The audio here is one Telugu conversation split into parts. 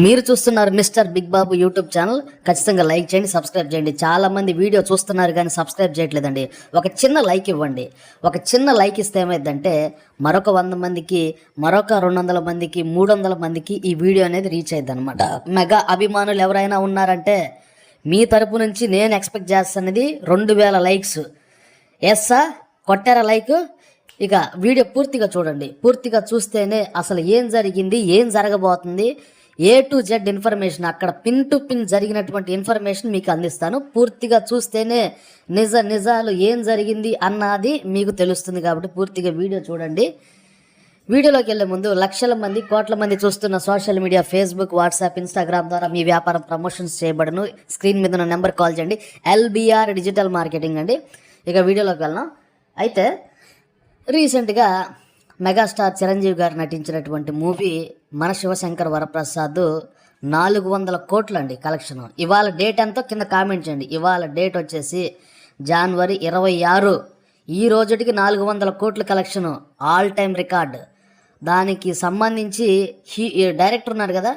మీరు చూస్తున్నారు mister big Babu YouTube channel. ఖచ్చితంగా లైక్ చేయండి సబ్స్క్రైబ్ చేయండి. చాలా మంది వీడియో చూస్తున్నారు కానీ సబ్స్క్రైబ్ చేయట్లేదండి. ఒక చిన్న లైక్ ఇవ్వండి. ఒక చిన్న లైక్ ఇస్తే ఏమైందంటే మరొక వంద మందికి మరొక రెండు వందల మందికి మూడు వందల మందికి ఈ వీడియో అనేది రీచ్ అయ్యింది అనమాట మెగా అభిమానులు ఎవరైనా ఉన్నారంటే మీ తరపు నుంచి నేను ఎక్స్పెక్ట్ చేస్తున్నది రెండు వేల లైక్స్. ఎస్సా కొట్టారా లైక్? ఇక వీడియో పూర్తిగా చూడండి. పూర్తిగా చూస్తేనే అసలు ఏం జరిగింది ఏం జరగబోతుంది ఏ టు జెడ్ ఇన్ఫర్మేషన్ అక్కడ పిన్ టు పిన్ జరిగినటువంటి ఇన్ఫర్మేషన్ మీకు అందిస్తాను. పూర్తిగా చూస్తేనే నిజ నిజాలు ఏం జరిగింది అన్నది మీకు తెలుస్తుంది కాబట్టి పూర్తిగా వీడియో చూడండి. వీడియోలోకి వెళ్ళే ముందు లక్షల మంది కోట్ల మంది చూస్తున్న social media Facebook WhatsApp Instagram ద్వారా మీ వ్యాపారం ప్రమోషన్స్ చేయబడను. స్క్రీన్ మీద ఉన్న నెంబర్ కాల్ చేయండి. ఎల్బిఆర్ డిజిటల్ మార్కెటింగ్ అండి. ఇక వీడియోలోకి వెళ్ళాం అయితే రీసెంట్గా మెగాస్టార్ చిరంజీవి గారు నటించినటువంటి మూవీ మన శివశంకర్ వరప్రసాద్ నాలుగు వందల కోట్లు అండి కలెక్షన్ ఇవాళ డేట్ ఎంతో? కింద కామెంట్ చేయండి. ఇవాళ డేట్ వచ్చేసి జనవరి ఇరవై ఆరు. ఈ రోజుటికి నాలుగు వందల కోట్ల కలెక్షన్ ఆల్ టైమ్ రికార్డ్ దానికి సంబంధించి హీ డైరెక్టర్ ఉన్నారు కదా?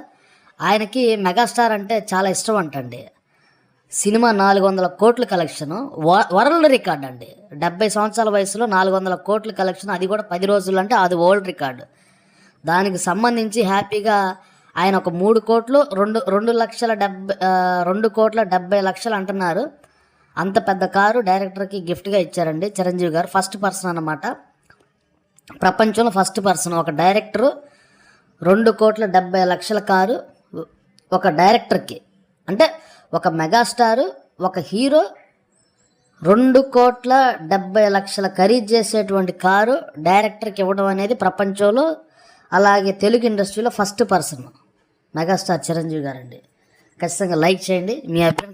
ఆయనకి మెగాస్టార్ అంటే చాలా ఇష్టం అంటండి. సినిమా నాలుగు వందల కోట్ల కలెక్షన్. వరల్డ్ రికార్డ్ అండి. డెబ్బై సంవత్సరాల వయసులో నాలుగు వందల కోట్ల కలెక్షన్. అది కూడా పది రోజులు అంటే అది వరల్డ్ రికార్డ్. దానికి సంబంధించి హ్యాపీగా ఆయన ఒక మూడు కోట్లు రెండు రెండు లక్షల డెబ్బై రెండు కోట్ల డెబ్బై లక్షలు అంటున్నారు. అంత పెద్ద కారు డైరెక్టర్కి గిఫ్ట్గా ఇచ్చారండి చిరంజీవి గారు. ఫస్ట్ పర్సన్ అన్నమాట. ప్రపంచంలో ఫస్ట్ పర్సన్. ఒక డైరెక్టరు రెండు కోట్ల డెబ్బై లక్షల కారు ఒక డైరెక్టర్కి. అంటే ఒక మెగాస్టారు ఒక హీరో రెండు కోట్ల డెబ్బై లక్షల ఖరీదు చేసేటువంటి కారు డైరెక్టర్కి ఇవ్వడం అనేది ప్రపంచంలో అలాగే తెలుగు ఇండస్ట్రీలో ఫస్ట్ పర్సన్. మెగాస్టార్ చిరంజీవి గారండి. ఖచ్చితంగా లైక్ చేయండి. మీ అభిప్రాయం